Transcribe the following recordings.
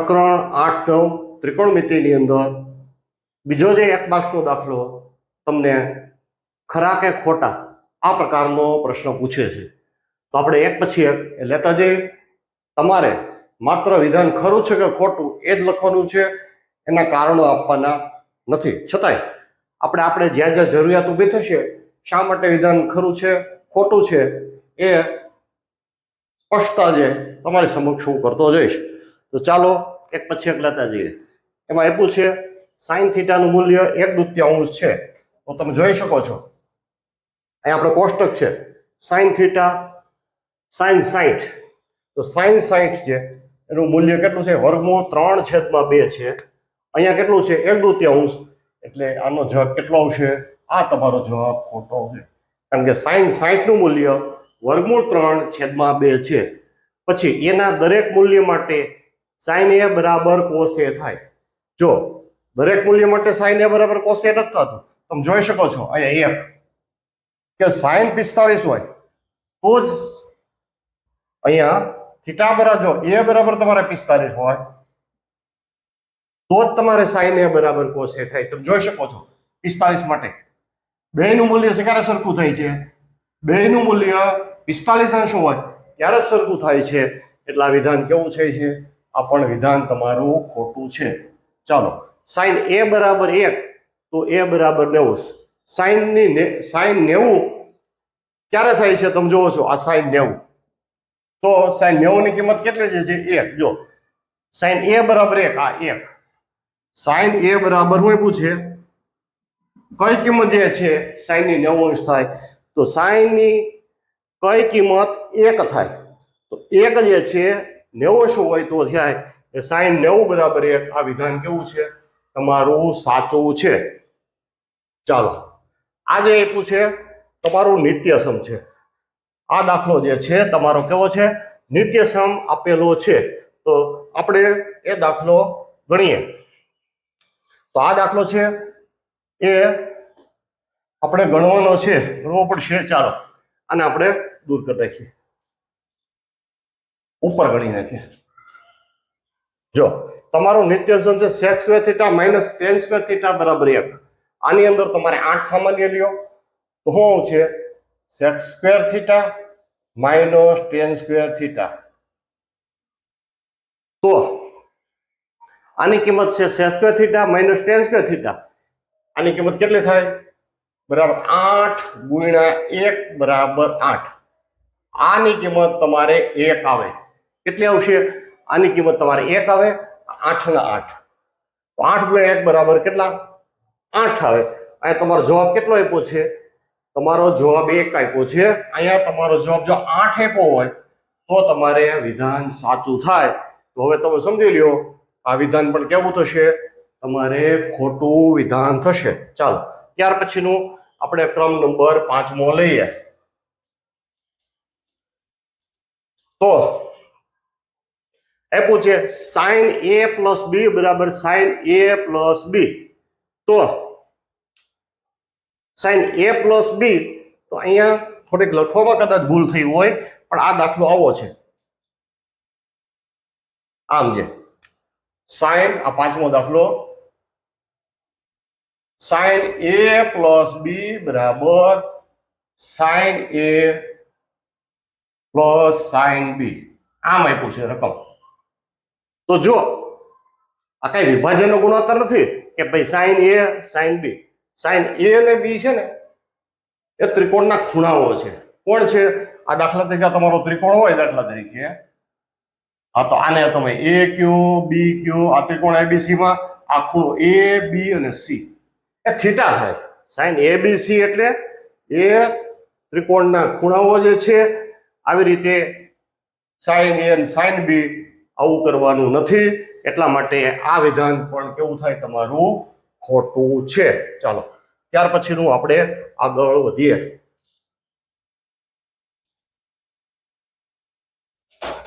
પ્રકરણ આઠ નવ ત્રિકોણમિતિની અંદર બીજો જે એક માર્ક્સનો દાખલો તમને ખરા કે ખોટા આ પ્રકારનો પ્રશ્ન પૂછે છે. તો આપણે એક પછી એક લેતા જઈએ. તમારે માત્ર વિધાન ખરું છે કે ખોટું એ જ લખવાનું છે, એના કારણો આપવાના નથી. છતાંય આપણે આપણે જ્યાં જ્યાં જરૂરિયાત ઊભી થશે, શા માટે વિધાન ખરું છે, ખોટું છે, એ સ્પષ્ટતા જે તમારી સમક્ષ હું કરતો જઈશ. તો ચાલો એક પછી એક લેતા જઈએ. એમાં આપ્યું છે સાઈન થીટાનું મૂલ્ય એક દૃત્યાંશ છે. તો તમે જોઈ શકો છો. અહીં આપણે કોષ્ટક છે. સાઈન થીટા સાઈન સાઈઠ. તો સાઈન સાઈઠ છે એનું મૂલ્ય કેટલું છે? વર્ગમૂળ ત્રણ છેદમાં બે છે. અહીંયા કેટલું છે? એક દૃત્યાંશ. એટલે આનો જવાબ કેટલો આવશે? આ તમારો જવાબ ખોટો આવશે. કારણ કે સાઈન સાઈઠનું મૂલ્ય વર્ગમૂળ ત્રણ છેદમાં બે છે. પછી એના દરેક મૂલ્ય માટે સાઈન એ બરાબર કોસ થાય. જો, દરેક મૂલ્ય માટે સાઈન એ બરાબર કોસ એ નથી થતું. તમે જોઈ શકો છો, અહીંયા એક. કે સાઈન પિસ્તાળીસ હોય, તો જ અહીંયા થીટા બરાબર જો, એ બરાબર તમારે પિસ્તાલીસ હોય, તો જ તમારે સાઈન એ બરાબર કોસ થાય. તમે જોઈ શકો છો પિસ્તાલીસ માટે. બેનું મૂલ્ય ક્યારે સરખું થાય છે? બેનું મૂલ્ય પિસ્તાલીસ અંશ હોય, ત્યારે સરખું થાય છે. એટલે વિધાન કેવું થાય છે? આ પણ વિધાન તમારું ખોટું છે. ચાલો, સાઈન એ બરાબર એક, તો એ બરાબર નેવું. સાઈનની ને, સાઈન નેવું ક્યારે થાય છે તમે જોવો છો, આ સાઈન નેવું. તો સાઈન નેવુંની કિંમત કેટલી છે એક, જો. સાઈન એ બરાબર એક, આ એક. સાઈન એ બરાબર હું પૂછે. કઈ કિંમત જે છે સાઇનની નેવું થાય. તો સાઈનની કઈ કિંમત એક થાય? તો એક જે છે નેવું શું હોય તો થાય એ સાઈન નેવું બરાબર એક, આ વિધાન કેવું છે? તમારું સાચું છે. ચાલો. આજે આપ્યું છે, તમારું નિત્યસમ છે. આ દાખલો જે છે, તમારો કેવો છે? નિત્યસમ આપેલો છે. તો આપણે એ દાખલો ગણીએ. તો આ દાખલો છે, એ આપણે ગણવાનો છે. ગણવો પડશે. ચાલો. અને આપણે દૂર કરી નાખીએ. ઉપર ગણી નાખીએ. જો, તમારું નિત્યસમ છે sec square theta minus tan square theta બરાબર એક. આની અંદર તમારે આઠ સામાન્ય લ્યો. તો શું છે? Sec square theta minus tan square theta તો આની કિંમત છે sec square theta minus tan square theta આની કિંમત કેટલી થાય? બરાબર આઠ ગુણ્યા એક બરાબર આઠ. આની કિંમત તમારે એક આવે. કેટલી આવશે? આની કિંમત તમારે એક આવે, આઠ ના આઠ. આઠ ગુણ્યા એક બરાબર કેટલા? આઠ આવે. અહીંયા તમારો જવાબ કેટલો આપ્યો છે? તમારો જવાબ એક આપ્યો છે. અહીંયા તમારો જવાબ જો આઠ આપ્યો હોય, તો તમારે વિધાન સાચું થાય. તો હવે તમે સમજી લ્યો, આ વિધાન પણ કેવું થશે? તમારે ખોટું વિધાન થશે. ચાલો, ત્યાર પછીનું આપણે ક્રમ નંબર પાંચમો લઈએ. તો આપ્યું છે સાઈન એ પ્લસ બી બરાબર સાઈન એ પ્લસ બી તો સાઈન એ પ્લસ બી તો અહીંયા થોડીક લખવામાં કદાચ ભૂલ થઈ હોય, પણ આ દાખલો આવો છે. આમ છે સાઈન આ પાંચમો દાખલો સાઈન એ પ્લસ બી બરાબર sine A plus sine B આમ આપ્યું છે રકમ. તો જો આ કઈ વિભાજનનો ગુણોત્તર નથી કે ભાઈ sine A, sine B. Sine A અને બી છે ને, એ ત્રિકોણના ખૂણાઓ છે. કોણ છે? આ દાખલા તરીકે તમારો ત્રિકોણ હોય દાખલા તરીકે. હા, તો આને તમે એ ક્યુ, બી ક્યુ, આ ત્રિકોણ એબીસી માં આ ખૂણો એ, બી અને સી. એ થીટા થાય. સાઈન એ બી સી એટલે એ ત્રિકોણના ખૂણાઓ જે છે, આવી રીતે સાઈન એ અને સાઈન બી આવું કરવાનું નથી. એટલા માટે આ વિધાન પણ કેવું થાય તમારું? ખોટું છે. ચાલો, ત્યાર પછીનું આપણે આગળ વધીએ.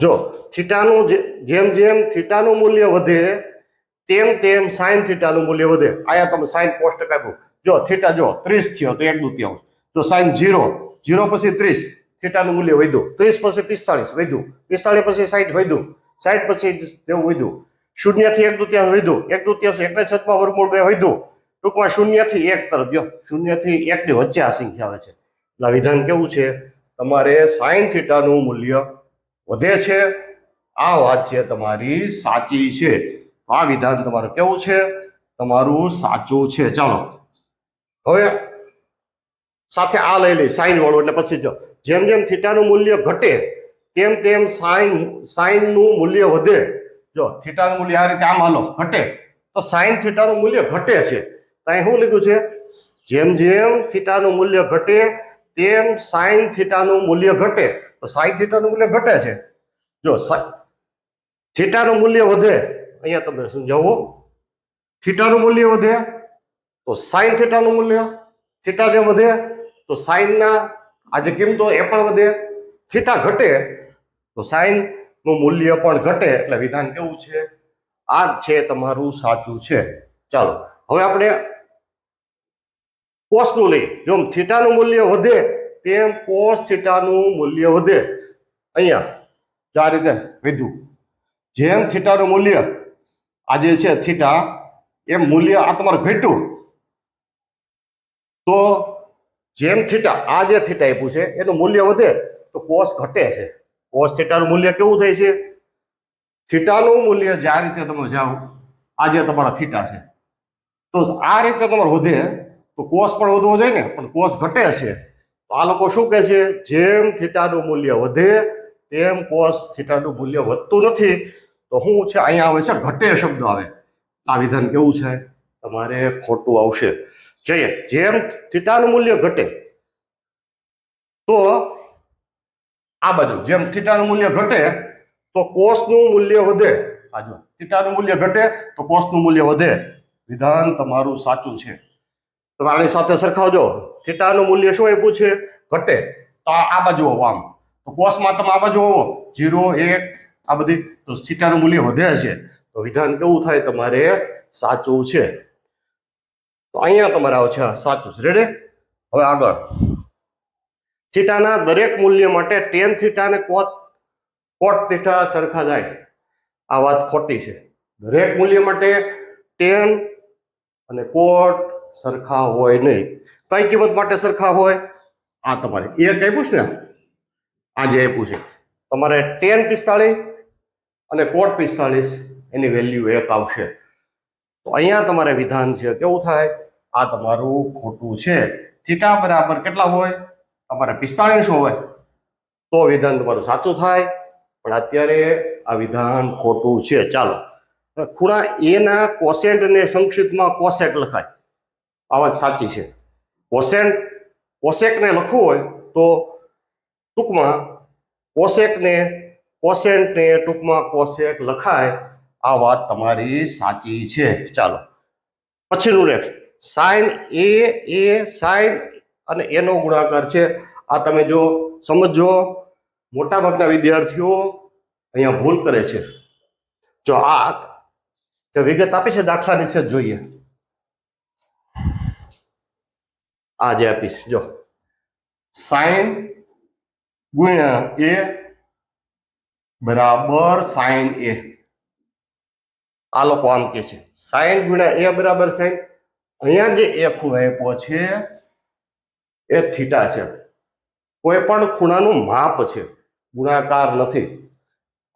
જો, થીટાનું જેમ જેમ થીટાનું મૂલ્ય વધે, તેમ તેમ સાઈન થીટાનું મૂલ્ય વધે. આયા તમે સાઈન પોસ્ટ આપ્યું જો, થીટા જો, ત્રીસ થયો તો એક દૂત્યાંશ જો, સાઈન જીરો જીરો પછી ત્રીસ, થીટાનું મૂલ્ય વધ્યું. ત્રીસ પછી પિસ્તાળીસ વધ્યું. પિસ્તાળીસ પછી સાઈઠ વધ્યું. સાઠ પછી તેવું વધ્યું. શૂન્યથી એક દુત્યાંશ વધ્યું. એક દુત્યાંશ એકને છતમાં વર્ગમૂળ બે વધ્યું. ટૂંકમાં શૂન્યથી એક તરફ, જો, શૂન્યથી એકની વચ્ચે આ સંખ્યા આવે છે. એટલે વિધાન કેવું છે? તમારે સાઈન થીટાનું મૂલ્ય વધે છે. આ વાત છે તમારી સાચી છે. આ વિધાન તમારું કેવું છે? તમારું સાચું છે. ચાલો. હવે સાથે આ લઈ લઈ સાઈન વાળું. એટલે પછી જો, જેમ જેમ થીટાનું મૂલ્ય ઘટે તેમ તેમ સાઈન, સાઈનનું મૂલ્ય વધે. જો, થીટાનું મૂલ્ય આ રીતે આમ હાલો, ઘટે. તો સાઈન થીટાનું મૂલ્ય ઘટે છે. તો અહીં શું લીધું છે? જેમ જેમ થીટાનું મૂલ્ય ઘટે, તેમ સાઈન થીટાનું મૂલ્ય ઘટે. તો સાઈન થીટાનું મૂલ્ય ઘટે છે. જો થીટાનું મૂલ્ય વધે, અહીંયા તમે સમજાવો. થીટાનું મૂલ્ય વધે, તો સાઈન થીટાનું મૂલ્ય થીટા જે વધે, તો સાઈનના આ જે કિંમતો એ પણ વધે. થીટા ઘટે તો સાઈનનું મૂલ્ય પણ ઘટે એટલે વિધાન કેવું છે? આ છે તમારું સાચું છે. ચાલો, હવે આપણે કોસનું લઈ જો થીટાનું મૂલ્ય વધે, તેમ કોસ થીટાનું મૂલ્ય વધે. અહીંયા, જો આ રીતે વધ્યું જેમ થીટાનું મૂલ્ય આ જે છે થીટા એમ મૂલ્ય આ તમારું ઘટ્યું. તો જેમ થીટા આ જે થીટા આપ્યું છે, એનું મૂલ્ય વધે, તો કોસ ઘટે છે. કોસ થીટાનું મૂલ્ય કેવું થાય છે? થીટાનું મૂલ્ય જે આ રીતે તમે જાઓ, આ જે તમારા થીટા છે. તો આ રીતે તમારે વધે, તો કોસ પણ વધવો જોઈએ ને, પણ કોસ ઘટે છે. તો આ લોકો શું કહે છે? જેમ થીટાનું મૂલ્ય વધે, તેમ કોસ થીટાનું મૂલ્ય વધતું નથી. તો શું છે? અહીંયા આવે છે, ઘટે શબ્દ આવે. આ વિધાન કેવું છે? તમારે ખોટું આવશે. જોઈએ. જેમ થીટાનું મૂલ્ય ઘટે, તો આ બાજુ. જેમ થીટાનું મૂલ્ય ઘટે તો કોષનું મૂલ્ય વધે. આ જો થીટાનું મૂલ્ય ઘટે તો કોષનું મૂલ્ય વધે. વિધાન તમારું સાચું છે. તમે આની સાથે સરખાવજો. થીટાનું મૂલ્ય શું આપ્યું છે? ઘટે. તો આ બાજુ આવો આમ. તો કોષમાં તમે આ બાજુ આવો. જીરો એક આ બધી. તો થીટાનું મૂલ્ય વધે છે. તો વિધાન કેવું થાય? તમારે સાચું છે. તો અહીંયા તમારે આવશે છે. સાચું છે. રેડે હવે આગળ. થીટાના દરેક મૂલ્ય માટે ટેન થીટા અને કોટ કોટ થીટા સરખા જાય. આ વાત ખોટી છે. દરેક મૂલ્ય માટે ટેન અને કોટ સરખા હોય નહીં. કઈ કિંમત માટે સરખા હોય? આ તમારે. એક આપ્યું છે ને? આજે આપ્યું છે. તમારે ટેન પિસ્તાળીસ અને કોટ પિસ્તાળીસ, એની વેલ્યુ એક આવશે. તો અહીંયા તમારે વિધાન છે. કેવું થાય? આ તમારું ખોટું છે. થીટા બરાબર કેટલા હોય? તમારે પિસ્તાળીસ હોય. તો વિધાન તમારું સાચું થાય પણ અત્યારે આ વિધાન ખોટું છે. ચાલો. ખૂણા એના કોસેન્ટને સંક્ષિપ્તમાં કોસેક લખાય. આ વાત સાચી છે. કોસેન્ટ કોસેકને લખવું હોય તો ટૂંકમાં કોસેકને કોસેન્ટને ટૂંકમાં કોસેક લખાય. આ વાત તમારી સાચી છે. ચાલો. પછીનું નેક્સ્ટ સાઇન એ એ સાઈન અને એનો ગુણાકાર છે. આ તમે જો સમજો, મોટાભાગના વિદ્યાર્થીઓ અહીંયા ભૂલ કરે છે. જો આ કે વિગત આપી છે, દાખલાની છે, જોઈએ. આ જે આપીશ, જો. સાઈન ગુણ્યા એ બરાબર સાઈન એ. આ લોકો આમ કે છે. સાઈન ગુણ્યા એ બરાબર સાઈન. અહીંયા જે એ ખૂણો આપ્યો છે એ થીટા છે. કોઈ પણ ખૂણાનું માપ છે. ગુણાકાર નથી.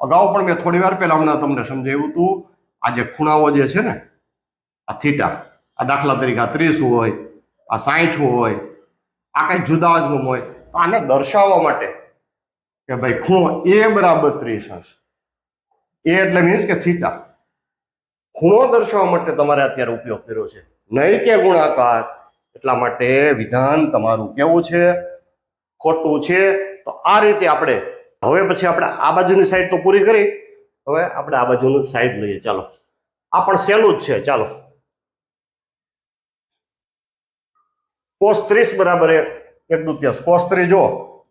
અગાઉ પણ મેં થોડી વાર પહેલા હમણાં તમને સમજાવ્યું હતું, આ જે ખૂણાઓ જે છે ને, આ થીટા, આ દાખલા તરીકે આ ત્રીસ હોય, આ સાહીઠ હોય, આ કંઈ જુદા જ હોય, તો આને દર્શાવવા માટે કે ભાઈ ખૂણો એ બરાબર ત્રીસ હશે. એ એટલે મીન્સ કે થીટા. ખૂણો દર્શાવવા માટે તમારે અત્યારે ઉપયોગ કર્યો છે. નહીં કે ગુણાકાર. એટલા માટે વિધાન તમારું કેવું છે? ખોટું છે? તો આ રીતે આપણે હવે પછી આપણે આ બાજુની સાઈડ તો પૂરી કરી. હવે આપણે આ બાજુની સાઈડ લઈએ. ચાલો. આ પણ સહેલું જ છે. ચાલો. કોસ ત્રીસ બરાબર એક દુત્યાસ કોસ ત્રીસ જો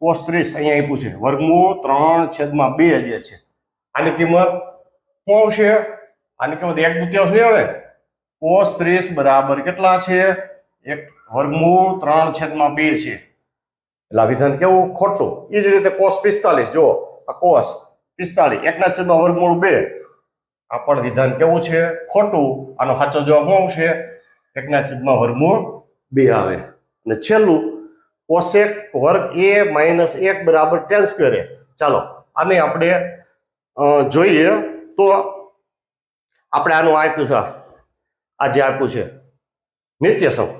કોસ ત્રીસ અહીંયા આપ્યું છે. વર્ગમૂળ ત્રણ છેદમાં બે જે છે. આની કિંમત શું આવશે? આની કિંમત એક દુત્યાસ નહીં આવે. કોસ ત્રીસ બરાબર કેટલા છે? એક વર્ગમૂળ ત્રણ છેદમાં બે છે. એટલે આ વિધાન કેવું? ખોટું. એ જ રીતે કોસ પિસ્તાલીસ જુઓ. આ કોસ પિસ્તાલીસ એકના છેદમાં વર્ગમૂળ બે. આ પણ વિધાન કેવું છે? ખોટું. આનો સાચો જવાબ શું છે એકના છેદમાં વર્ગમૂળ બે આવે. અને છેલ્લું કોસેક વર્ગ એ માઇનસ એક બરાબર ટેન સ્ક્વેર ચાલો, આને આપણે જોઈએ તો આપણે આનું આપ્યું છે. આ જે આપ્યું છે નિત્ય સમ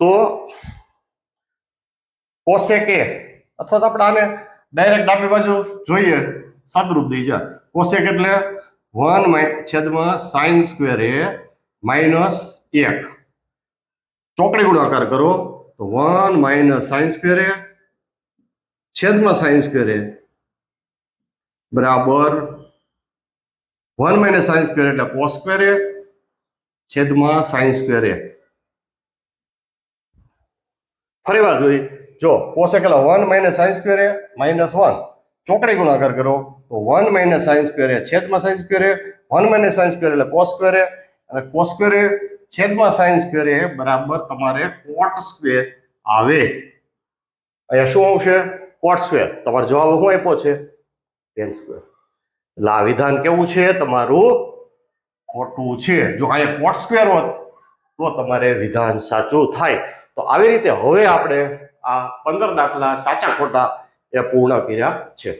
તો કોસેક એ અથવા તો આપણે આને ડાયરેક્ટ ડાબી બાજુ જોઈએ, સાદરૂપ દઈ જાય કોસેક એટલે વન છેદમાં સાઇન સ્ક્વેર એ માઇનસ એક. ચોકડી ગુણાકાર કરો, તો વન માઇનસ સાઇન સ્ક્વેર એ છેદમાં સાઇન સ્ક્વેર એ બરાબર વન માઇનસ સાઇન સ્ક્વેર એટલે કોસ સ્ક્વેર એ છેદમાં સાઇન સ્ક્વેર એ. ફરી વાર જોઈ જો કોસ એટલે one minus sine square minus one ચોકડી ગુણાકાર કરો, તો વન માઇનસ સાઇન સ્ક્વેર છેદમાં sine square one minus sine square એટલે કોસ સ્ક્વેર અને કોસ સ્ક્વેર છેદમાં સાઇન સ્ક્વેર એ બરાબર તમારે કોટ સ્ક્વેર આવે. અહીંયા શું આવશે? કોટ સ્ક્વેર તમારો જવાબ શું આપ્યો છે? ટેન સ્ક્વેર એટલે આ વિધાન કેવું છે? તમારું ખોટું છે. જો અહીંયા કોટ સ્ક્વેર હોત, તો તમારે વિધાન સાચું થાય. તો આવી રીતે હવે આપણે આ પંદર દાખલા સાચા ખોટા એ પૂર્ણ કર્યા છે.